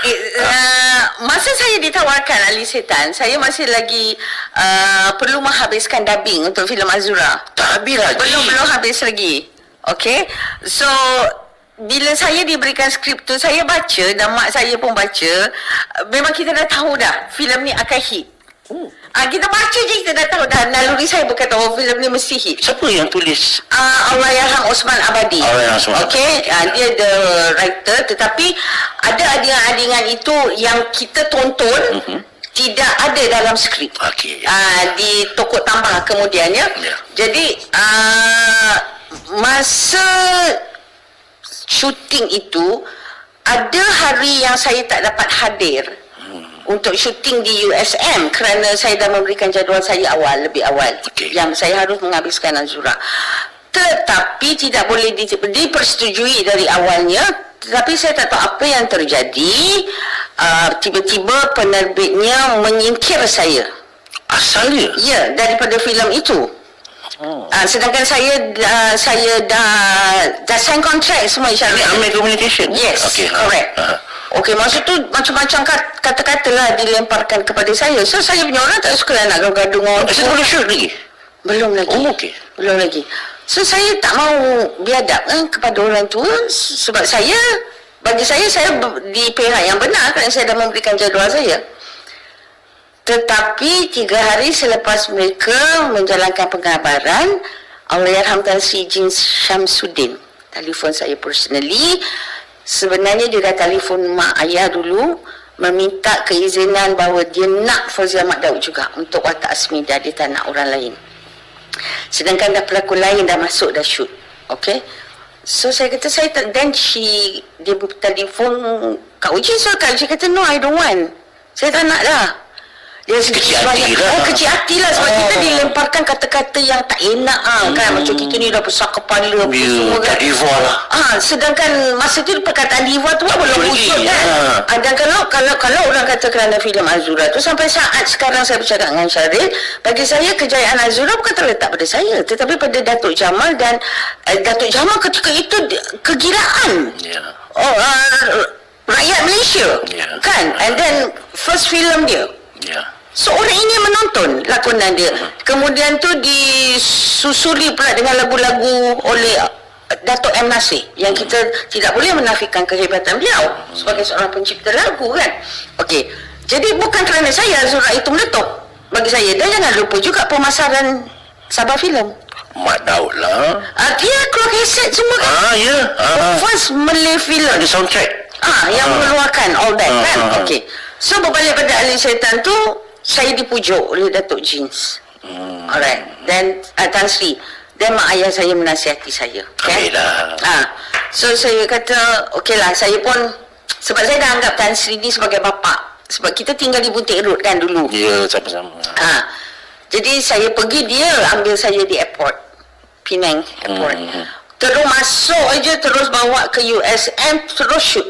Eh, uh, masa saya ditawarkan Ali Setan, saya masih lagi uh, perlu menghabiskan dubbing untuk filem Azura. Tak habis lagi. Belum belum habis lagi. Okay. So bila saya diberikan skrip tu saya baca dan mak saya pun baca memang kita dah tahu dah filem ni akan hit. Hmm. Ah kita baca je kita dah tahu dah naluri saya berkata oh filem ni mesti hit. Siapa yang tulis? Uh, Allahyarham Osman Abadi. Allahyarham Osman Okay, uh, dia the writer tetapi ada adingan-adingan itu yang kita tonton Mhm. tidak ada dalam skrip. Okey. Uh, di toko tambah kemudiannya. Ya. Jadi uh, masa syuting itu ada hari yang saya tak dapat hadir untuk syuting di USM kerana saya dah memberikan jadual saya awal lebih awal Okey. yang saya harus menghabiskan Azura tetapi tidak boleh di, dipersetujui dari awalnya tetapi saya tak tahu apa yang terjadi uh, tiba-tiba penerbitnya menyingkir saya Asalnya? ya daripada filem itu Oh. uh, sedangkan saya uh, saya dah dah sign kontrak semua Ini insyaAllah Amir Communication? Yes, Okey, ha. correct. Ha. Okey, masa tu macam-macam kat- kata-kata lah dilemparkan kepada saya. So, saya punya orang tak suka lah nak gaduh-gaduh dengan orang Saya boleh shoot lagi? Belum lagi. Oh, okey. Belum lagi. So, saya tak mau biadab eh, kepada orang tua s- sebab saya, bagi saya, saya di pihak yang benar kerana saya dah memberikan jadual saya. Tetapi tiga hari selepas mereka menjalankan pengabaran, Allahyarham Tan Sri Jin Syamsuddin telefon saya personally. Sebenarnya dia dah telefon mak ayah dulu meminta keizinan bahawa dia nak Fauzia Mak Daud juga untuk watak Asmida dia tak nak orang lain. Sedangkan dah pelakon lain dah masuk dah shoot. Okay. So saya kata saya tak then she dia telefon Kak Uji so Kak Uji kata no I don't want. Saya tak nak dah. Dia Kecil sebanyak- hati lah. Oh, kecil hati lah sebab Oh. kita dilemparkan kata-kata yang tak enak ah, kan. Macam kita ni dah besar kepala apa Ya, semua kan. diva lah. Ah, sedangkan masa tu perkataan diva tu belum muncul lagi, kan. ha. Ah, dan kalau kalau kalau orang kata kerana filem Azura tu sampai saat sekarang saya bercakap dengan Syaril, bagi saya kejayaan Azura bukan terletak pada saya, tetapi pada Datuk Jamal dan uh, Datuk Jamal ketika itu kegilaan. Ya. Oh, uh, rakyat Malaysia. Ya. Kan? And then first film dia. Ya. So orang ini menonton lakonan dia. Kemudian tu disusuli pula dengan lagu-lagu oleh uh, Datuk M. Nasir yang kita tidak boleh menafikan kehebatan beliau sebagai seorang pencipta lagu kan. Okey. Jadi bukan kerana saya Zura itu meletup bagi saya dan jangan lupa juga pemasaran Sabah Film. Mak Daud lah. Ah, dia keluar kaset semua kan. Ah, ya. Ah. First Malay film. Ada soundtrack. Ah, yang Ah. mengeluarkan all that Ah, kan. ah, ah. Okey. So berbalik pada ahli syaitan tu, saya dipujuk oleh Datuk Jeans. Hmm. Alright. Dan uh, Tan Sri. Dan mak ayah saya menasihati saya. Kan? Alhamdulillah. Ah. So saya kata, okey lah, saya pun sebab saya dah anggap Tan Sri ni sebagai bapa. Sebab kita tinggal di Buntik Road kan dulu. Ya, sama-sama. Ha. Jadi saya pergi dia ambil saya di airport. Penang airport. Hmm. Terus masuk aja terus bawa ke USM terus shoot.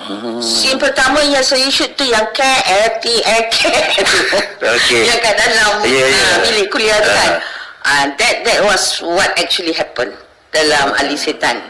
Hmm. Scene pertama yang saya shoot tu yang KLT Okey. Yang kat dalam Ya, ya. ah, bilik kuliah tu kan. Ah, that that was what actually happened dalam Ali Setan.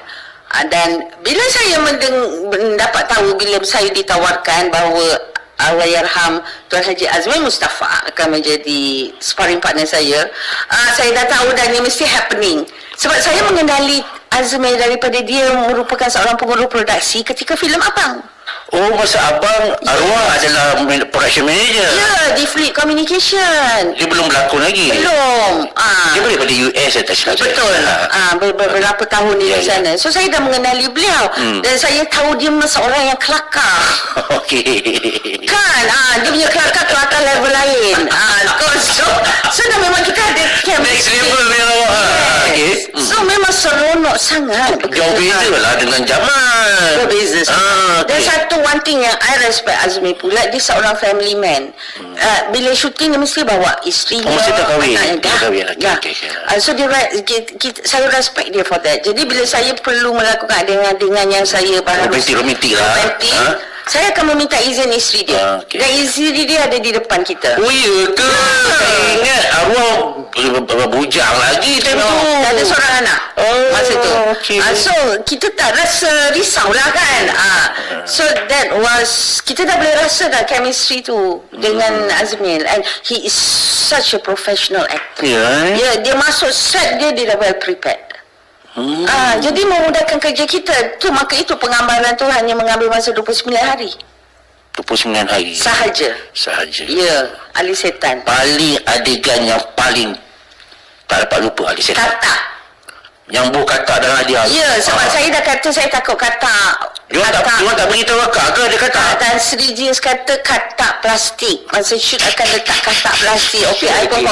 Ah, dan bila saya mendeng, mendapat tahu bila saya ditawarkan bahawa Allahyarham Tuan Haji Azmi Mustafa akan menjadi sparring partner saya, ah, saya dah tahu dan ini mesti happening. Sebab saya mengenali Azmi daripada dia merupakan seorang pengurus produksi ketika filem Abang. Oh, masa abang arwah adalah production manager. Ya, di Fleet Communication. Dia belum berlakon lagi. Belum. Ah. Dia daripada US saya tak silap saya. Betul. Ah, ber- ber- berapa tahun dia Ya, di ya. sana. So saya dah mengenali beliau Hmm. dan saya tahu dia memang seorang yang kelakar. Okey. Kan? Ah, dia punya kelakar kelakar level lain. Ah, so, so, so dah memang kita ada Next level dia. Ah, Okey. Hmm. So memang seronok sangat. Jauh beza lah dengan zaman. Berbeza. Ah, Dan okey. satu one thing yang I respect Azmi pula, dia seorang family man. Uh, bila syuting dia mesti bawa isteri Hmm. Oh, mesti dah kahwin. anaknya. Dah kahwin, okey, Ya. okey, okey. Uh, so dia kita, kita, saya respect dia for that. Jadi bila saya perlu melakukan dengan dengan yang saya baharu Romantik-romantik lah. romantik, Ha? Saya akan meminta izin isteri dia. Ah, okey. Dan isteri dia ada di depan kita. Oh ya ke? Saya ingat arwah bujang lagi time No, tu. tak ada seorang anak Oh, masa tu. okey. Ah, so kita tak rasa risau lah kan. Ah, so that was kita dah boleh rasa dah chemistry tu dengan Azmil and he is such a professional actor. Ya. eh? Ya, dia masuk set dia dia dah well prepared. Hmm. Ah, jadi memudahkan kerja kita. Tu maka itu penggambaran tu hanya mengambil masa 29 hari 29 hari sahaja. sahaja. Ya, Ali Setan. Paling adegan yang paling tak dapat lupa Ali Setan. Kata. Yang bu kata dengan dia. Ya, sebab Ah. saya dah kata saya takut kata. Dia tak dia tak beritahu akak ke dia kata? Ah, dan Sri Jeans kata katak plastik. Masa shoot akan letak katak plastik. Okey, I pun